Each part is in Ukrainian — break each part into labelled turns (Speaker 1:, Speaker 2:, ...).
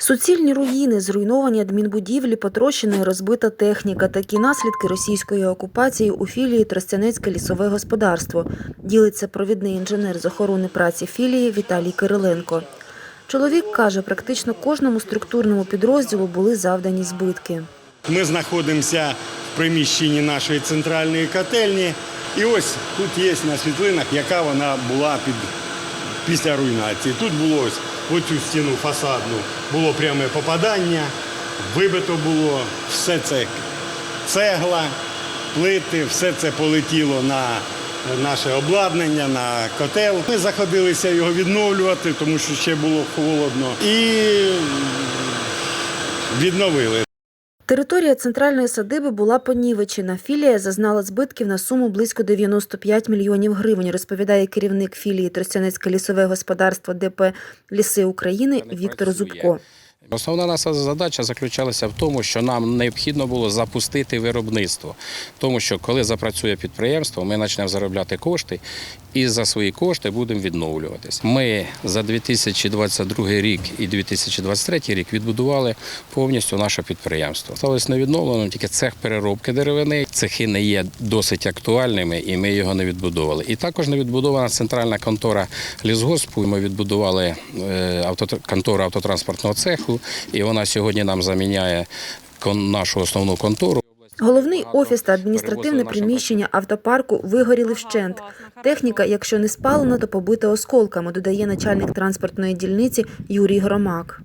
Speaker 1: Суцільні руїни, зруйновані адмінбудівлі, потрощена і розбита техніка. Такі наслідки російської окупації у філії Тростянецьке лісове господарство. Ділиться провідний інженер з охорони праці філії Віталій Кириленко. Чоловік каже, практично кожному структурному підрозділу були завдані збитки.
Speaker 2: Ми знаходимося в приміщенні нашої центральної котельні. І ось тут є на світлинах, яка вона була під, після руйнації. Тут було ось оцю стіну фасадну було пряме попадання, вибито було все це цегла, плити, все це полетіло на наше обладнання, на котел. Ми заходилися його відновлювати, тому що ще було холодно. І відновили.
Speaker 1: Територія центральної садиби була понівечена. Філія зазнала збитків на суму близько 95 мільйонів гривень, розповідає керівник філії Тростянецьке лісове господарство ДП Ліси України Віктор. Зубко.
Speaker 3: Основна наша задача заключалася в тому, що нам необхідно було запустити виробництво, тому що коли запрацює підприємство, ми почнемо заробляти кошти і за свої кошти будемо відновлюватись. Ми за 2022 рік і 2023 рік відбудували повністю наше підприємство. Сталося невідновлено тільки цех переробки деревини. Цехи не є досить актуальними, і ми його не відбудовували. І також не відбудована центральна контора лісгоспу. Ми відбудували е, контору автотранспортного цеху, і вона сьогодні нам заміняє нашу основну контору.
Speaker 1: Головний офіс та адміністративне приміщення автопарку вигоріли вщент. Техніка, якщо не спалена, то побита осколками, додає начальник транспортної дільниці Юрій Громак.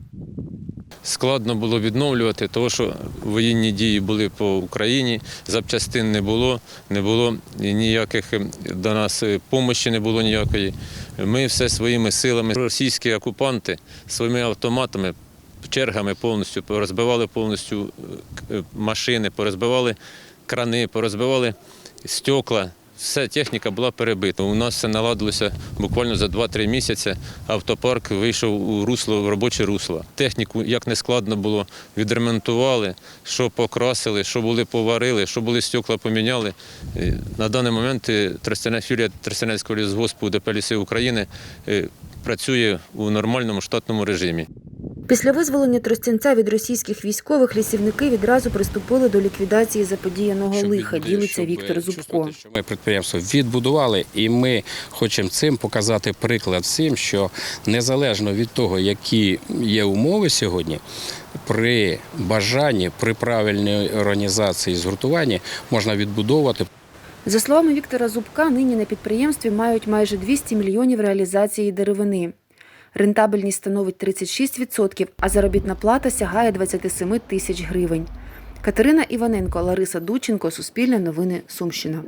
Speaker 4: Складно було відновлювати, тому що воєнні дії були по Україні, запчастин не було, не було ніяких е, до нас допомоги не було ніякої. Ми все своїми силами, російські окупанти своїми автоматами, чергами повністю порозбивали повністю е, е, машини, порозбивали крани, порозбивали стекла. Вся техніка була перебита. У нас все наладилося буквально за 2-3 місяці. Автопарк вийшов у русло, в робоче русло. Техніку, як не складно було, відремонтували, що покрасили, що були поварили, що були стекла поміняли. Е, На даний момент Тростяне- філія Тростянецького лісгоспу ДП «Ліси України працює у нормальному штатному режимі.
Speaker 1: Після визволення Тростянця від російських військових лісівники відразу приступили до ліквідації заподіяного
Speaker 3: щоб
Speaker 1: лиха, ділиться
Speaker 3: щоб
Speaker 1: Віктор Зубко.
Speaker 3: Ми підприємство відбудували, і ми хочемо цим показати приклад всім, що незалежно від того, які є умови сьогодні, при бажанні, при правильній організації згуртуванні можна відбудовувати.
Speaker 1: За словами Віктора Зубка, нині на підприємстві мають майже 200 мільйонів реалізації деревини. Рентабельність становить 36%, а заробітна плата сягає 27 тисяч гривень. Катерина Іваненко, Лариса Дученко, Суспільне новини, Сумщина.